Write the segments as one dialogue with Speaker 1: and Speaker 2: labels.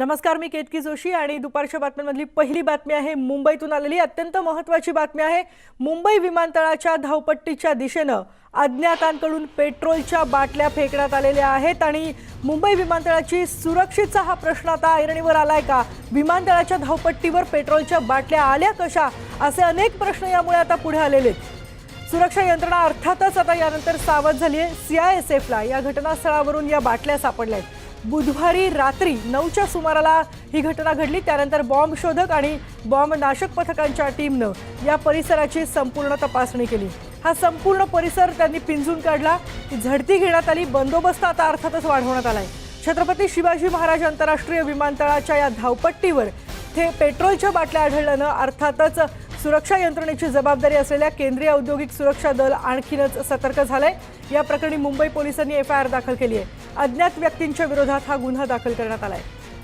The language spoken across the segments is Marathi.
Speaker 1: नमस्कार मी केतकी जोशी आणि दुपारच्या बातम्यांमधली पहिली बातमी आहे. मुंबईतून आलेली अत्यंत महत्त्वाची बातमी आहे. मुंबई विमानतळाच्या धावपट्टीच्या दिशेनं अज्ञातांकडून पेट्रोलच्या बाटल्या फेकण्यात आलेल्या आहेत आणि मुंबई विमानतळाची सुरक्षेचा हा प्रश्न आता ऐरणीवर आलाय का? विमानतळाच्या धावपट्टीवर पेट्रोलच्या बाटल्या आल्या कशा? असे अनेक प्रश्न यामुळे आता पुढे आलेले आहेत. सुरक्षा यंत्रणा अर्थातच आता यानंतर सावध झाली आहे. सीआयएसएफला या घटनास्थळावरून या बाटल्या सापडल्या आहेत. बुधवारी रात्री नऊच्या सुमाराला ही घटना घडली. त्यानंतर बॉम्ब शोधक आणि बॉम्ब नाशक पथकांच्या टीमनं या परिसराची संपूर्ण तपासणी केली. हा संपूर्ण परिसर त्यांनी पिंजून काढला. झडती घेण्यात आली. बंदोबस्त आता अर्थातच वाढवण्यात आलाय. छत्रपती शिवाजी महाराज आंतरराष्ट्रीय विमानतळाच्या या धावपट्टीवर थे पेट्रोलच्या बाटल्या आढळल्यानं अर्थातच सुरक्षा यंत्रणेची जबाबदारी असलेल्या केंद्रीय औद्योगिक सुरक्षा दल आणखीनच सतर्क झालंय. या प्रकरणी मुंबई पोलिसांनी एफ आय आर दाखल केली आहे. अज्ञात व्यक्तींच्या विरोधात हा गुन्हा दाखल करण्यात आलाय.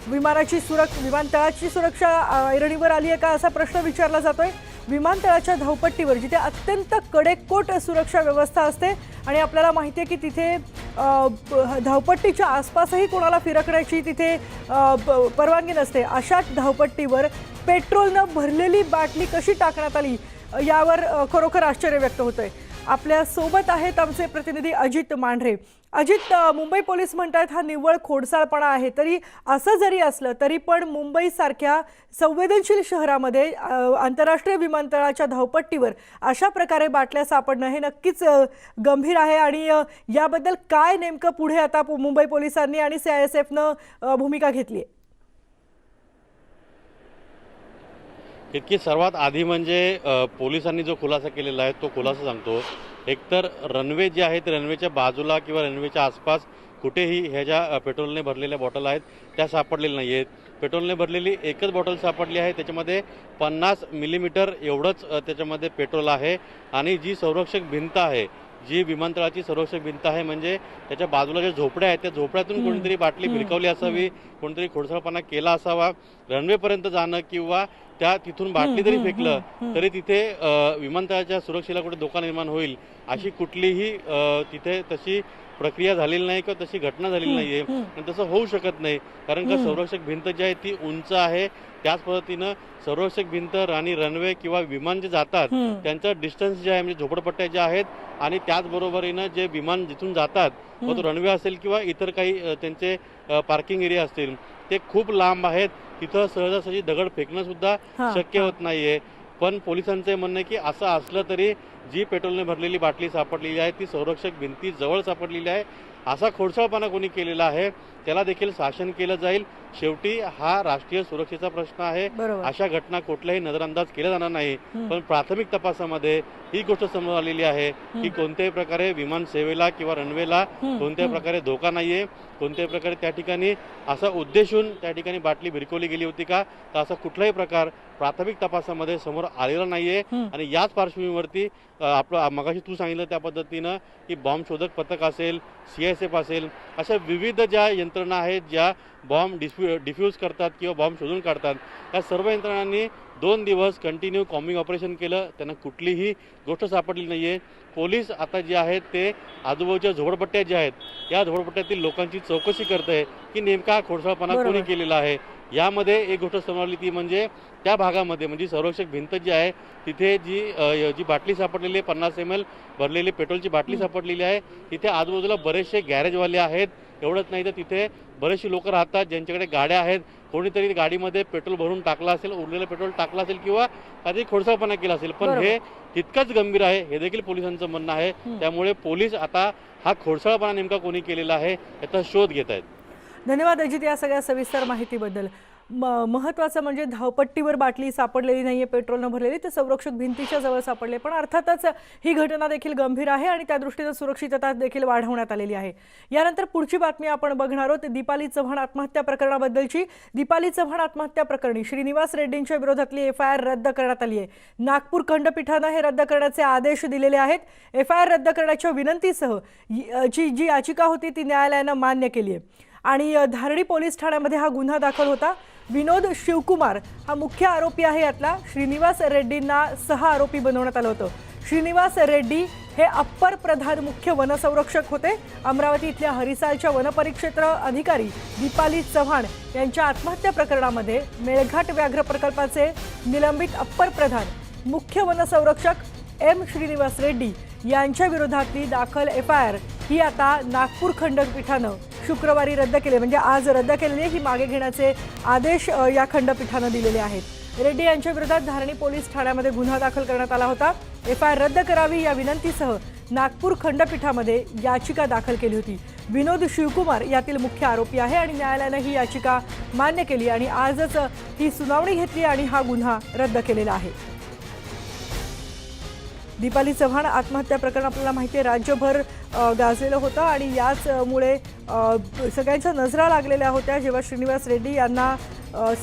Speaker 1: विमानाची सुरक्षा विमानतळाची सुरक्षा ऐरणीवर आली आहे का असा प्रश्न विचारला जातोय. विमानतळाच्या धावपट्टीवर जिथे अत्यंत कडेकोट सुरक्षा व्यवस्था असते आणि आपल्याला माहिती आहे की तिथे धावपट्टीच्या आसपासही कोणाला फिरकण्याची तिथे परवानगी नसते अशा धावपट्टीवर पेट्रोलनं भरलेली बाटली कशी टाकण्यात आली यावर खरोखर आश्चर्य व्यक्त होतंय. आपल्यासोबत आहेत आमचे प्रतिनिधी अजित मांढरे. अजित मुंबई पोलीस म्हणतात हा निव्वळ खोडसाळपणा आहे तरी असं जरी असलं तरी पण मुंबईसारख्या संवेदनशील शहरामध्ये आंतरराष्ट्रीय विमानतळाच्या धावपट्टीवर अशा प्रकारे बाटल्या सापडणं हे नक्कीच गंभीर आहे आणि याबद्दल काय नेमकं पुढे आता मुंबई पोलिसांनी आणि सी आय एस एफनं भूमिका घेतली आहे
Speaker 2: इतकी सर्वात आधी म्हणजे पोलिसांनी जो खुलासा केलेला आहे तो खुलासा सांगतो. एकतर रनवे जे आहे ते रनवेच्या बाजूला किंवा रनवेच्या आसपास कुठेही ह्या ज्या पेट्रोलने भरलेल्या बॉटल आहेत त्या सापडलेल्या नाही आहेत पेट्रोलने भरलेली एकच बॉटल सापडली आहे त्याच्यामध्ये पन्नास मिलीमीटर एवढंच त्याच्यामध्ये पेट्रोल आहे. आणि जी संरक्षक भिंत आहे जी विमानतळाची संरक्षक भिंत आहे म्हणजे त्याच्या बाजूला ज्या झोपड्या आहेत त्या झोपड्यातून. कोणीतरी बाटली. भिरकावली असावी कोणतरी खोडसाळपणा केला असावा. रनवेपर्यंत जाणं किंवा त्या तिथून बाटली जरी फेकलं. तरी तिथे विमानतळाच्या सुरक्षेला कुठे धोका निर्माण होईल अशी कुठलीही तिथे तशी प्रक्रिया झालेली नाही किंवा तशी घटना झालेली नाहीये. आणि तसं होऊ शकत नाही कारण का. संरक्षक भिंत जी आहे ती उंच आहे त्याच पद्धतीनं संरक्षक भिंत आणि रनवे किंवा विमान जे जातात. त्यांचं डिस्टन्स जे आहे म्हणजे झोपडपट्ट्या ज्या आहेत आणि त्याचबरोबरीनं जे विमान जिथून जातात मग तो रनवे असेल किंवा इतर काही त्यांचे पार्किंग एरिया असतील ते खूप लांब आहेत. तिथं सहजासहजी दगड फेकणं सुद्धा शक्य. होत नाहीये. पण पोलिसांचं म्हणणं आहे की असं असलं तरी जी पेट्रोलने भरलेली बाटली सापडलेली आहे ती संरक्षक भिंती जवळ सापडलेली आहे. असा खोडसाळपणा कोणी केलेला आहे त्याला देखील शासन केलं जाईल शेवटी हा राष्ट्रीय सुरक्षेचा प्रश्न आहे अशा घटना कुठल्याही नजरअंदाज केला जाणार नाही. पण प्राथमिक तपासामध्ये ही गोष्ट समोर आलेली आहे की. कोणत्याही प्रकारे विमान सेवेला किंवा रनवेला कोणत्याही. प्रकारे धोका नाहीये कोणत्याही प्रकारे त्या ठिकाणी असा उद्देशून त्या ठिकाणी बाटली भिरकवली गेली होती का तर असा कुठलाही प्रकार प्राथमिक तपासामध्ये समोर आलेला नाहीये. आणि याच पार्श्वभूमीवरती आपलं मगाशी तू सांगितलं त्या पद्धतीनं की बॉम्ब शोधक पथक असेल सी एस एफ असेल अशा विविध ज्या यंत्रणा आहेत ज्या बॉम्ब डिफ्यू डिफ्यूज करतात किंवा बॉम्ब शोधून काढतात या सर्व यंत्रणांनी दोन दिवस कंटिन्यू कॉम्बिंग ऑपरेशन केलं. त्यांना कुठलीही गोष्ट सापडली नाही आहे पोलीस आता जे आहेत ते आजूबाजूच्या झोपडपट्ट्या ज्या आहेत या झोपडपट्ट्यातील लोकांची चौकशी करत आहे की नेमका खोडसाळपणा. कोणी केलेला आहे? यामध्ये एक गोष्ट समोर आली ती म्हणजे त्या भागामध्ये म्हणजे संरक्षक भिंत जी आहे तिथे जी जी बाटली सापडलेली आहे पन्नास एम एल भरलेली पेट्रोलची बाटली सापडलेली आहे. तिथे आजूबाजूला बरेचसे गॅरेजवाले आहेत. एवढंच नाही तर तिथे बरेचशी लोक राहतात ज्यांच्याकडे गाड्या आहेत कोणीतरी गाडीमध्ये पेट्रोल भरून टाकलं असेल उरलेलं पेट्रोल टाकलं असेल किंवा काही खोडसाळपणा केला असेल पण. हे तितकंच गंभीर आहे हे देखील पोलिसांचं म्हणणं आहे. त्यामुळे पोलीस आता हा खोडसाळपणा नेमका कोणी केलेला आहे याचा शोध घेत आहेत
Speaker 1: धन्यवाद अजित या सगळ्या सविस्तर माहितीबद्दल म महत्त्वाचं म्हणजे धावपट्टीवर बाटली सापडलेली नाही आहे पेट्रोलनं भरलेली तर संरक्षक भिंतीच्या जवळ सापडले. पण अर्थातच ही घटना देखील गंभीर आहे आणि त्या दृष्टीनं सुरक्षितता देखील वाढवण्यात आलेली आहे. यानंतर पुढची बातमी आपण बघणार आहोत दीपाली चव्हाण आत्महत्या प्रकरणाबद्दलची. दीपाली चव्हाण आत्महत्या प्रकरणी श्रीनिवास रेड्डींच्या विरोधातली एफ आय आर रद्द करण्यात आली आहे. नागपूर खंडपीठानं हे रद्द करण्याचे आदेश दिलेले आहेत. एफ आय आर रद्द करण्याच्या विनंतीसह जी जी याचिका होती ती न्यायालयानं मान्य केली आहे. आणि धारणी पोलीस ठाण्यामध्ये हा गुन्हा दाखल होता. विनोद शिवकुमार हा मुख्य आरोपी आहे यातला. श्रीनिवास रेड्डींना सहा आरोपी बनवण्यात आलं होतं. श्रीनिवास रेड्डी हे अप्पर प्रधान मुख्य वनसंरक्षक होते. अमरावती इथल्या हरिसालच्या वनपरिक्षेत्र अधिकारी दीपाली चव्हाण यांच्या आत्महत्या प्रकरणामध्ये मेळघाट व्याघ्र प्रकल्पाचे निलंबित अप्पर प्रधान मुख्य वनसंरक्षक एम श्रीनिवास रेड्डी यांच्या विरोधातली दाखल एफ आय आर ही आता नागपूर खंडपीठानं शुक्रवारी रद्द केली. म्हणजे आज रद्द केलेली ही मागे घेण्याचे आदेश या खंडपीठानं दिलेले आहेत. रेड्डी यांच्या विरोधात धारणी पोलीस ठाण्यामध्ये गुन्हा दाखल करण्यात आला होता. एफ आय आर रद्द करावी या विनंतीसह नागपूर खंडपीठामध्ये याचिका दाखल केली होती. विनोद शिवकुमार यातील मुख्य आरोपी आहे आणि न्यायालयानं ही याचिका मान्य केली आणि आजच ही सुनावणी घेतली आणि हा गुन्हा रद्द केलेला आहे. दीपाली चव्हाण आत्महत्या प्रकरण आपल्याला माहिती आहे. राज्यभर गाजलेलं होतं आणि याचमुळे सगळ्यांच्या नजरा लागलेल्या होत्या जेव्हा श्रीनिवास रेड्डी यांना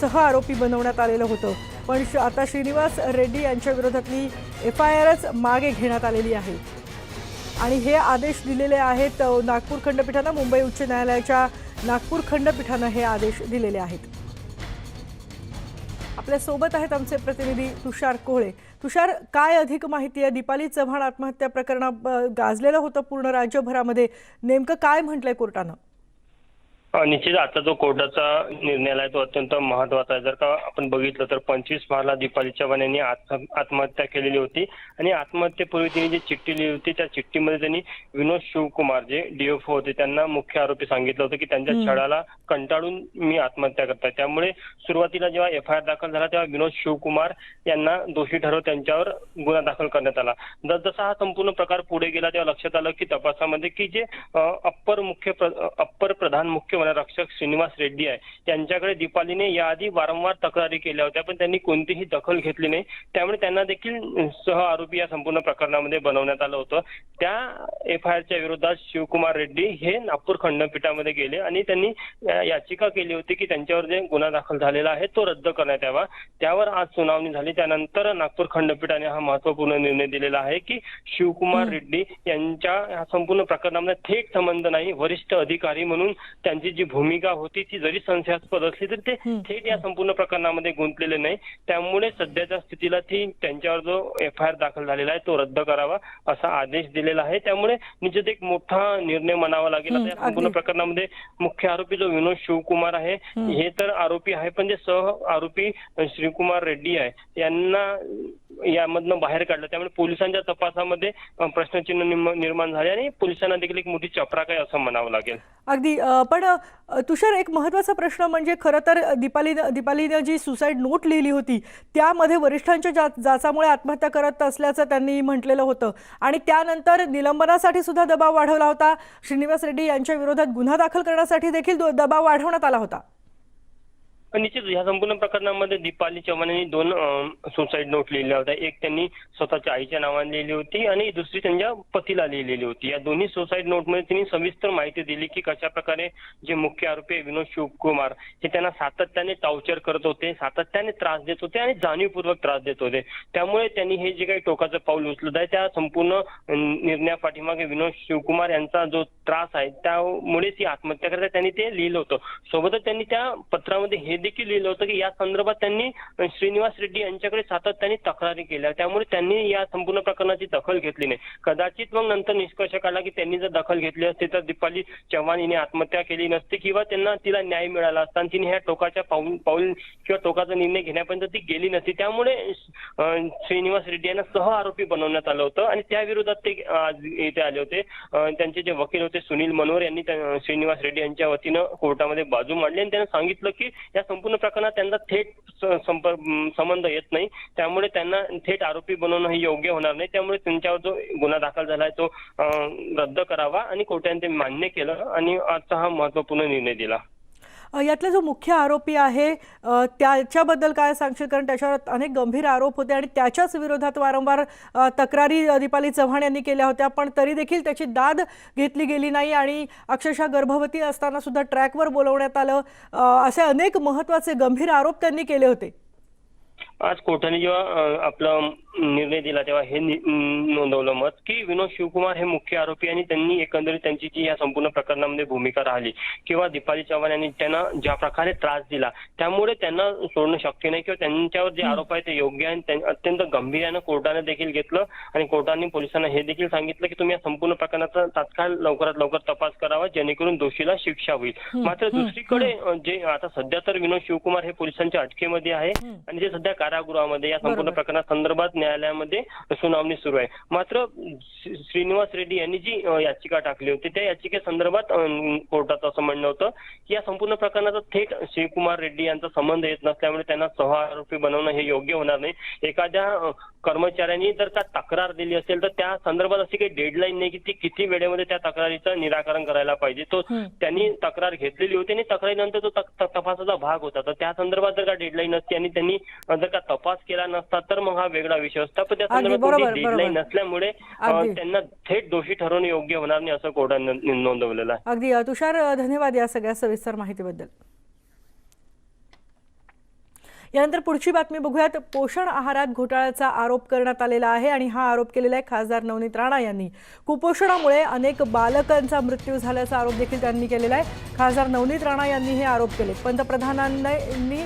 Speaker 1: सह आरोपी बनवण्यात आलेलं होतं. पण श- आता श्रीनिवास रेड्डी यांच्या विरोधातली एफ आय आरच मागे घेण्यात आलेली आहे. आणि हे आदेश दिलेले आहेत नागपूर खंडपीठानं मुंबई उच्च न्यायालयाच्या नागपूर खंडपीठानं हे आदेश दिलेले आहेत. आपल्यासोबत आहेत आमचे प्रतिनिधी तुषार कोहळे. तुषार काय अधिक माहिती आहे? दीपाली चव्हाण आत्महत्या प्रकरणा गाजलेलं होतं पूर्ण राज्यभरामध्ये. नेमकं काय म्हटलंय कोर्टानं?
Speaker 3: निश्चित आजचा जो कोर्टाचा निर्णय आला तो अत्यंत महत्त्वाचा आहे. जर का आपण बघितलं तर पंचवीस मार्चला दीपाली चव्हाण यांनी आत्म- आत्महत्या केलेली होती आणि आत्महत्येपूर्वी त्यांनी जी चिठ्ठी लिहिली होती त्या चिठ्ठीमध्ये त्यांनी विनोद शिवकुमार जे डीएफओ होते त्यांना मुख्य आरोपी सांगितलं होतं की त्यांच्या. छळाला कंटाळून मी आत्महत्या करताय. त्यामुळे सुरुवातीला जेव्हा एफ आय आर दाखल झाला तेव्हा विनोद शिवकुमार यांना दोषी ठरवत त्यांच्यावर गुन्हा दाखल करण्यात आला. जसजसा हा संपूर्ण प्रकार पुढे गेला तेव्हा लक्षात आलं की तपासामध्ये की जे अप्पर मुख्य प्र- अप्पर प्रधान मुख्य वनरक्षक श्रीनिवास रेड्डी आहे. त्यांच्याकडे दीपालीने याआधी वारंवार तक्रारी केल्या होत्या पण त्यांनी कोणतीही दखल घेतली नाही. त्यामुळे त्यांना देखील सह आरोपी या संपूर्ण प्रकरणामध्ये बनवण्यात आलं होतं. त्या एफ आय आरच्या विरोधात शिवकुमार रेड्डी हे नागपूर खंडपीठामध्ये गेले आणि त्यांनी याचिका केली होती की त्यांच्यावर जे गुन्हा दाखल झालेला आहे तो रद्द करण्यात यावा. त्यावर आज सुनावणी झाली. त्यानंतर नागपूर खंडपीठाने हा महत्त्वपूर्ण निर्णय दिलेला आहे की शिवकुमार रेड्डी यांच्या या संपूर्ण प्रकरणामध्ये थेट संबंध नाही वरिष्ठ अधिकारी म्हणून त्यांची जी भूमिका होती ती जरी संशयास्पद असली तरी ते. थेट या संपूर्ण प्रकरणामध्ये गुंतलेले नाही त्यामुळे सध्याच्या स्थितीला ती त्यांच्यावर जो एफ आय आर दाखल झालेला आहे तो रद्द करावा असा आदेश दिलेला आहे त्यामुळे निश्चित एक मोठा निर्णय म्हणावा लागेल या संपूर्ण. प्रकरणामध्ये मुख्य आरोपी जो विनोद शिवकुमार आहे. हे तर आरोपी आहे पण जे सह आरोपी श्रीकुमार रेड्डी आहे यांना यामधनं बाहेर काढलं. त्यामुळे पोलिसांच्या तपासामध्ये प्रश्नचिन्ह निर्माण झाले आणि पोलिसांना देखील एक मोठी चपराक आहे असं म्हणावं लागेल.
Speaker 1: अगदी पण तुषार एक महत्त्वाचा प्रश्न म्हणजे खरं तर दीपाली दीपालीनं जी सुसाईड नोट लिहिली होती त्यामध्ये वरिष्ठांच्या जा जाचामुळे आत्महत्या करत असल्याचं त्यांनी म्हटलेलं होतं. आणि त्यानंतर निलंबनासाठी सुद्धा दबाव वाढवला होता. श्रीनिवास रेड्डी यांच्या विरोधात गुन्हा दाखल करण्यासाठी देखील दबाव वाढवण्यात आला होता.
Speaker 3: निश्चित ह्या संपूर्ण प्रकरणामध्ये दीपाली चव्हाण यांनी दोन सुसाईड नोट लिहिल्या होत्या. एक त्यांनी स्वतःच्या आईच्या नावाने लिहिली होती आणि दुसरी त्यांच्या पतीला लिहिलेली होती. या दोन्ही सुसाईड नोटमध्ये त्यांनी सविस्तर माहिती दिली की कशा प्रकारे जे मुख्य आरोपी आहे विनोद शिवकुमार हे त्यांना सातत्याने टार्चर करत होते सातत्याने त्रास देत होते आणि जाणीवपूर्वक त्रास देत होते. त्यामुळे त्यांनी हे जे काही टोकाचं पाऊल उचलत आहे त्या संपूर्ण निर्णया निर्णयापाठीमागे विनोद शिवकुमार यांचा जो त्रास आहे त्यामुळेच ती आत्महत्या करता त्यांनी ते लिहिलं होतं. सोबतच त्यांनी त्या पत्रामध्ये हे देखील लिहिलं होतं की या संदर्भात त्यांनी श्रीनिवास रेड्डी यांच्याकडे सातत्याने तक्रारी केल्या. त्यामुळे त्यांनी या संपूर्ण प्रकरणाची दखल घेतली नाही. कदाचित मग नंतर निष्कर्ष काढला की त्यांनी जर दखल घेतली असती तर दीपाली चव्हाण हिने आत्महत्या केली नसती किंवा त्यांना तिला न्याय मिळाला असता. आणि तिने ह्या टोकाच्या पाऊल पाऊल किंवा टोकाचा निर्णय घेण्यापर्यंत ती गेली नसती. त्यामुळे श्रीनिवास रेड्डी यांना सह आरोपी बनवण्यात आलं होतं. आणि त्या विरोधात ते आज इथे आले होते. त्यांचे जे वकील होते सुनील मनोहर यांनी श्रीनिवास रेड्डी यांच्या वतीनं कोर्टामध्ये बाजू मांडली आणि त्यांना सांगितलं की या संपूर्ण प्रकरणात त्यांचा थेट संपर्क संबंध येत नाही. त्यामुळे त्यांना थेट आरोपी बनवणं हे योग्य होणार नाही. त्यामुळे त्यांच्यावर जो गुन्हा दाखल झाला आहे तो रद्द करावा आणि कोर्टाने ते मान्य केलं आणि आजचा हा महत्त्वपूर्ण निर्णय दिला.
Speaker 1: यातला जो मुख्य आरोपी आहे त्याच्याबद्दल काय सांगशील? कारण त्याच्यावर अनेक गंभीर आरोप होते आणि त्याच्याच विरोधात वारंवार तक्रारी दीपाली चव्हाण यांनी केल्या होत्या. पण तरी देखील त्याची दाद घेतली गेली नाही आणि अक्षरशः गर्भवती असताना सुद्धा ट्रॅकवर बोलवण्यात आलं. असे अनेक महत्त्वाचे गंभीर आरोप त्यांनी केले होते.
Speaker 3: आज कोर्टाने जेव्हा आपला निर्णय दिला तेव्हा हे नोंदवलं मत की विनोद शिवकुमार हे मुख्य आरोपी आणि त्यांनी एकंदरीत त्यांची जी या संपूर्ण प्रकरणामध्ये भूमिका राहिली किंवा दीपाली चव्हाण यांनी त्यांना ज्या प्रकारे त्रास दिला त्यामुळे त्यांना सोडणं शक्य नाही किंवा त्यांच्यावर जे आरोप आहे ते योग्य आहे अत्यंत गंभीर्यानं कोर्टाने देखील घेतलं आणि कोर्टाने पोलिसांना हे देखील सांगितलं की तुम्ही या संपूर्ण प्रकरणाचा तात्काळ लवकरात लवकर तपास करावा जेणेकरून दोषीला शिक्षा होईल. मात्र दुसरीकडे जे आता सध्या तर विनोद शिवकुमार हे पोलिसांच्या अटकेमध्ये आहे आणि ते सध्या कारागृहामध्ये या संपूर्ण
Speaker 1: बरोबर.
Speaker 3: प्रकरणासंदर्भात न्यायालयामध्ये सुनावणी सुरू आहे. मात्र श्री- श्रीनिवास रेड्डी यांनी जी याचिका टाकली होती त्या याचिकेसंदर्भात कोर्टाचं असं म्हणणं होतं की या संपूर्ण प्रकरणाचा थेट शिवकुमार रेड्डी यांचा संबंध येत नसल्यामुळे त्यांना सह आरोपी बनवणं हे योग्य होणार नाही. एखाद्या कर्मचाऱ्यांनी जर का तक्रार दिली असेल तर त्या संदर्भात अशी काही डेडलाईन नाही की ती किती वेळेमध्ये त्या तक्रारीचं निराकरण करायला पाहिजे. तो त्यांनी तक्रार घेतलेली होती आणि तक्रारीनंतर तो तपासाचा भाग होता. तर त्या संदर्भात जर का डेडलाईन नसती आणि त्यांनी जर का तपास केला नसता तर मग हा वेगळा विषय. असता पण त्या संदर्भात डेडलाईन. नसल्यामुळे. त्यांना थेट दोषी ठरवणं योग्य होणार नाही असं कोर्टाने नोंदवलेलं आहे.
Speaker 1: अगदी. तुषार धन्यवाद या सगळ्या सविस्तर माहितीबद्दल. यानंतर पुढची बातमी बघूयात. पोषण आहारात घोटाळ्याचा आरोप करण्यात आलेला आहे आणि हा आरोप केलेला आहे खासदार नवनीत राणा यांनी. कुपोषणामुळे अनेक बालकांचा मृत्यू झाल्याचा आरोप देखील त्यांनी केलेला आहे. खासदार नवनीत राणा यांनी हे आरोप केले. पंतप्रधानांनी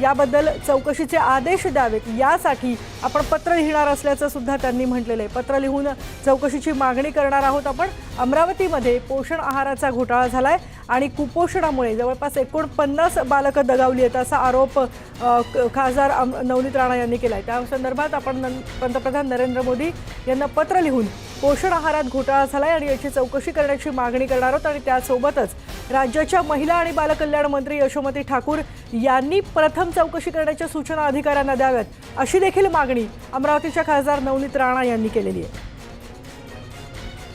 Speaker 1: याबद्दल चौकशीचे आदेश द्यावेत. यासाठी आपण पत्र लिहिणार असल्याचं सुद्धा त्यांनी म्हटलेलं आहे. पत्र लिहून चौकशीची मागणी करणार आहोत आपण. अमरावतीमध्ये पोषण आहाराचा घोटाळा झाला आहे आणि कुपोषणामुळे जवळपास एकोणपन्नास बालकं दगावली आहेत असा आरोप क- खासदार नवनीत राणा यांनी केला आहे त्या संदर्भात आपण पंतप्रधान नरेंद्र मोदी यांना पत्र लिहून पोषण आहारात घोटाळा झाला आहे आणि याची चौकशी करण्याची मागणी करणार आहोत आणि त्यासोबतच राज्याच्या महिला आणि बालकल्याण मंत्री यशोमती ठाकूर यांनी प्रथम चौकशी करण्याच्या सूचना अधिकाऱ्यांना द्याव्यात अशी देखील मागणी अमरावतीच्या खासदार नवनीत राणा यांनी केलेली आहे.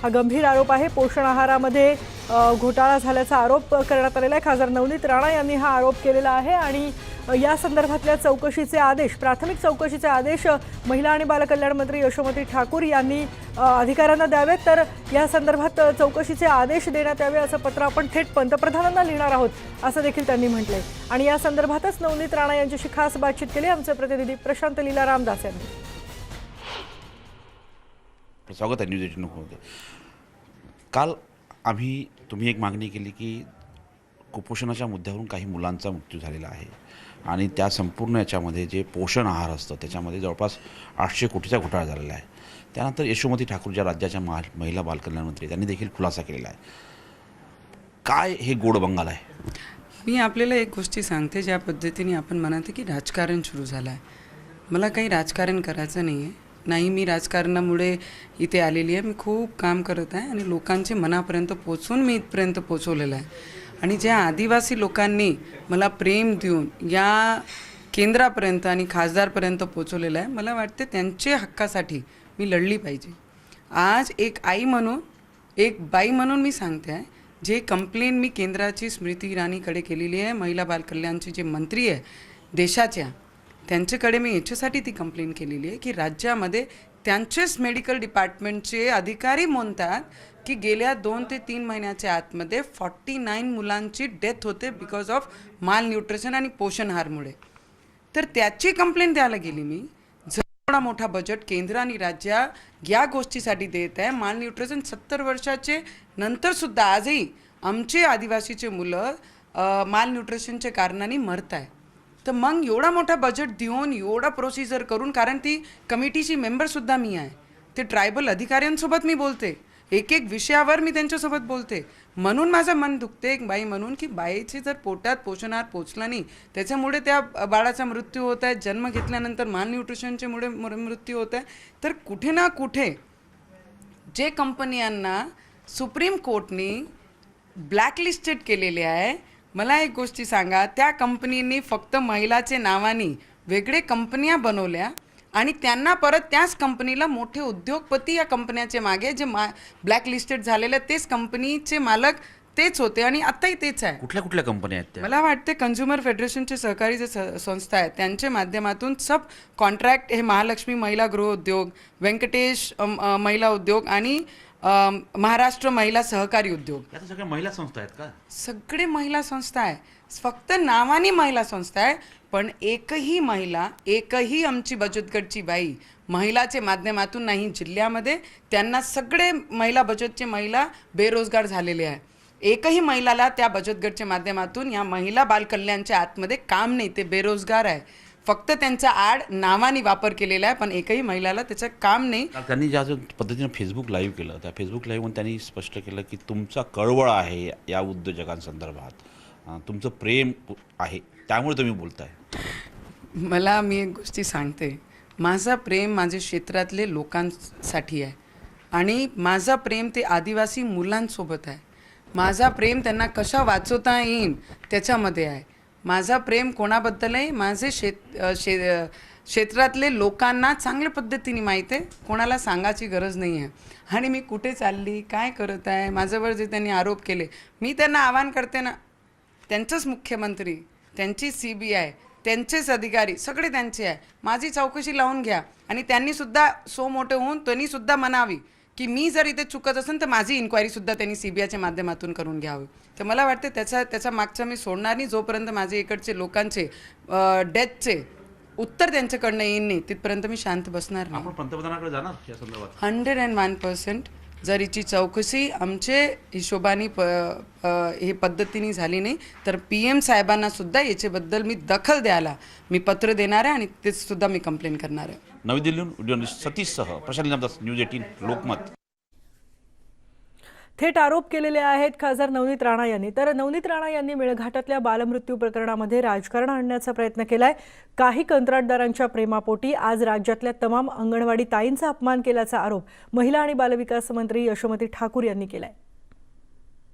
Speaker 1: हा गंभीर आरोप आहे. पोषण आहारामध्ये घोटाळा झाल्याचा आरोप करण्यात आलेला आहे. खासदार नवनीत राणा यांनी हा आरोप केलेला आहे आणि या संदर्भातल्या चौकशीचे आदेश प्राथमिक चौकशीचे आदेश महिला आणि बालकल्याण मंत्री यशोमती ठाकूर यांनी अधिकाऱ्यांना द्यावेत. तर या संदर्भात चौकशीचे आदेश देण्यात यावे असं पत्र आपण थेट पंतप्रधानांना लिहिणार आहोत असं देखील त्यांनी म्हटलंय. आणि या संदर्भातच नवनीत राणा यांच्याशी खास बातचीत केली आमचे प्रतिनिधी प्रशांत लीला रामदास यांनी.
Speaker 4: स्वागत आहे न्यूज एटीन काल आम्ही तुम्ही एक मागणी केली की कुपोषणाच्या मुद्द्यावरून काही मुलांचा मृत्यू झालेला आहे. आणि त्या संपूर्ण याच्यामध्ये जे पोषण आहार असतं त्याच्यामध्ये जवळपास आठशे कोटीचा घोटाळा झालेला आहे. त्यानंतर यशोमती ठाकूर ज्या राज्याच्या महा महिला बालकल्याण मंत्री त्यांनी देखील खुलासा केलेला आहे. काय हे गोड बंगाल आहे?
Speaker 5: मी आपल्याला एक गोष्टी सांगते ज्या पद्धतीने आपण म्हणते की राजकारण सुरू झालं आहे. मला काही राजकारण करायचं नाही आहे. नाही मी राजकारणामुळे इथे आलेली आहे. मी खूप काम करत आहे आणि लोकांचे मनापर्यंत पोचून मी इथपर्यंत पोचवलेलं आहे. आणि ज्या आदिवासी लोकांनी मला प्रेम देऊन या केंद्रापर्यंत आणि खासदारपर्यंत पोचवलेलं आहे मला वाटते त्यांच्या हक्कासाठी मी लढली पाहिजे. आज एक आई म्हणून एक बाई म्हणून मी सांगते आहे जे कंप्लेन मी केंद्राची स्मृती इराणीकडे केलेली आहे महिला बालकल्याणचे जे मंत्री आहे देशाच्या त्यांच्याकडे मी याच्यासाठी ती कंप्लेन केलेली आहे की राज्यामध्ये त्यांचेच मेडिकल डिपार्टमेंटचे अधिकारी म्हणतात की गेल्या दोन ते तीन महिन्याच्या आतमध्ये फॉर्टी नाईन मुलांची डेथ होते बिकॉज ऑफ माल न्यूट्रिशन आणि पोषण आहारमुळे तर त्याची कंप्लेंट द्यायला गेली मी. एवढा मोठा बजेट केंद्र आणि राज्य या गोष्टीसाठी देत आहे माल न्यूट्रिशन सत्तर वर्षाचे नंतरसुद्धा आजही आमचे आदिवासीचे मुलं माल न्यूट्रिशनच्या कारणाने मरत आहे तर मग एवढा मोठा बजेट देऊन एवढा प्रोसिजर करून कारण ती कमिटीची मेंबरसुद्धा मी आहे. ते ट्रायबल अधिकाऱ्यांसोबत मी बोलते. एक एक विषयावर मी त्यांच्यासोबत बोलते. म्हणून माझं मन दुखते एक बाई म्हणून की बाईची जर पोटात पोचणार पोचला नाही त्याच्यामुळे त्या बाळाचा मृत्यू होत आहे. जन्म घेतल्यानंतर माल न्यूट्रिशनचे मुळे मृत्यू होत आहे. तर कुठे ना कुठे जे कंपन्यांना सुप्रीम कोर्टनी ब्लॅकलिस्टेड केलेले आहे मला एक गोष्टी सांगा. त्या कंपनींनी फक्त महिलाचे नावाने वेगळे कंपन्या बनवल्या आणि त्यांना परत त्याच कंपनीला मोठे उद्योगपती या कंपन्याचे मागे जे मा ब्लॅकलिस्टेड झालेले आहेत, तेच कंपनीचे मालक तेच होते आणि आत्ताही तेच आहे.
Speaker 4: कुठल्या कुठल्या कंपन्या आहेत त्या?
Speaker 5: मला वाटते कन्झ्युमर फेडरेशनचे सहकारी जे स- संस्था आहे त्यांच्या माध्यमातून सब कॉन्ट्रॅक्ट हे महालक्ष्मी महिला गृह उद्योग व्यंकटेश अम, अ, महिला उद्योग आणि महाराष्ट्र महिला सहकारी उद्योग.
Speaker 4: सगळ्या महिला संस्था आहेत का?
Speaker 5: सगळे महिला संस्था आहे. फक्त नावाने महिला संस्था आहे पण एकही महिला एकही आमची बचत गटची बाई महिलाचे माध्यमातून नाही जिल्ह्यामध्ये त्यांना सगळे महिला बचतचे महिला बेरोजगार झालेले आहे. एकही महिलाला त्या बचत गटच्या माध्यमातून या महिला बालकल्याणच्या आतमध्ये काम नाही ते बेरोजगार आहे. फक्त त्यांचा आड नावाने वापर केलेला आहे पण एकही महिलाला त्याचं काम नाही.
Speaker 4: त्यांनी ज्या जो पद्धतीनं फेसबुक लाईव्ह केलं त्या फेसबुक लाईव्हमध्ये त्यांनी स्पष्ट केलं की तुमचा कळवळ आहे या उद्योजकांसंदर्भात. तुमचं प्रेम आहे त्यामुळे तुम्ही बोलताय.
Speaker 5: मला मी एक गोष्टी सांगते. माझं प्रेम माझे क्षेत्रातले लोकांसाठी आहे. आणि माझं प्रेम ते आदिवासी मुलांसोबत आहे. माझा प्रेम त्यांना कशा वाचवता येईल त्याच्यामध्ये आहे. माझा प्रेम कोणाबद्दल आहे माझे शेत शे क्षेत्रातले लोकांना चांगल्या पद्धतीने माहीत आहे. कोणाला सांगायची गरज नाही आहे. आणि मी कुठे चालली? काय करत आहे? माझ्यावर जे त्यांनी आरोप केले मी त्यांना आवाहन करते ना. त्यांचंच मुख्यमंत्री त्यांची सी बी आय त्यांचेच अधिकारी सगळे त्यांचे आहे. माझी चौकशी लावून घ्या. आणि त्यांनीसुद्धा सो मोठे होऊन त्यांनीसुद्धा म्हणावी. की मी जर इथे चुकत असेल तर माझी इन्क्वायरी सुद्धा त्यांनी सी बी आयच्या माध्यमातून करून घ्यावी. तर मला वाटतं त्याचा त्याचा मागचा मी सोडणार नाही. जोपर्यंत माझे इकडचे लोकांचे डेथचे उत्तर त्यांच्याकडनं येईल नाही तिथपर्यंत मी शांत बसणार नाही.
Speaker 4: आपण पंतप्रधानाकडे जाणार या संदर्भात?
Speaker 5: हंड्रेड अँड वन पर्सेंट जर हिची चौकशी आमचे हिशोबाने प हे पद्धतीने झाली नाही तर पी एम साहेबांना सुद्धा याच्याबद्दल मी दखल द्यायला मी पत्र देणार आहे आणि ते सुद्धा मी कंप्लेंट करणार आहे.
Speaker 4: नवी दिल्लीहून सतीशसह प्रशांत नामदास न्यूज एटीन लोकमत.
Speaker 1: थेट आरोप केलेले आहेत खासदार नवनीत राणा यांनी. तर नवनीत राणा यांनी मेळघाटातल्या बालमृत्यू प्रकरणामध्ये राजकारण आणण्याचा प्रयत्न केलाय. काही कंत्राटदारांच्या प्रेमापोटी आज राज्यातल्या तमाम अंगणवाडी ताईंचा अपमान केल्याचा आरोप महिला आणि बालविकास मंत्री यशोमती ठाकूर यांनी केलाय.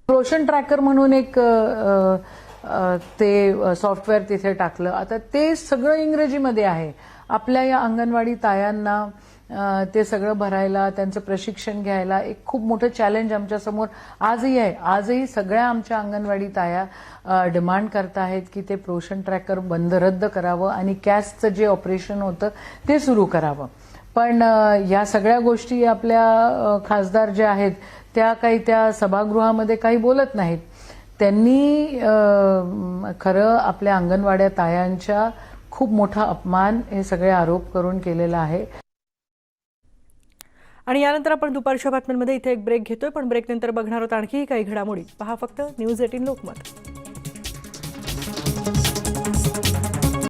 Speaker 6: रोशन ट्रॅकर म्हणून एक ते सॉफ्टवेअर तिथे टाकलं. आता ते सगळं इंग्रजीमध्ये आहे. आपल्या या अंगणवाडी तायांना ते सगळं भरायला त्यांचं प्रशिक्षण घ्यायला एक खूप मोठं चॅलेंज आमच्यासमोर आजही आहे. आजही सगळ्या आमच्या अंगणवाडी ताया डिमांड करत आहेत की ते पोषण ट्रॅकर बंद रद्द करावं आणि कॅसचं जे ऑपरेशन होतं ते सुरू करावं. पण या सगळ्या गोष्टी आपल्या खासदार ज्या आहेत त्या काही त्या सभागृहामध्ये काही बोलत नाहीत. त्यांनी खरं आपल्या अंगणवाड्या तायांच्या खूप मोठा अपमान हे सगळे आरोप करून केलेला आहे.
Speaker 1: आणि यानंतर आपण दुपारच्या बातम्यांमध्ये इथे एक ब्रेक घेतोय पण ब्रेकनंतर बघणार आहोत आणखीही काही घडामोडी. पहा फक्त न्यूज एटीन लोकमत.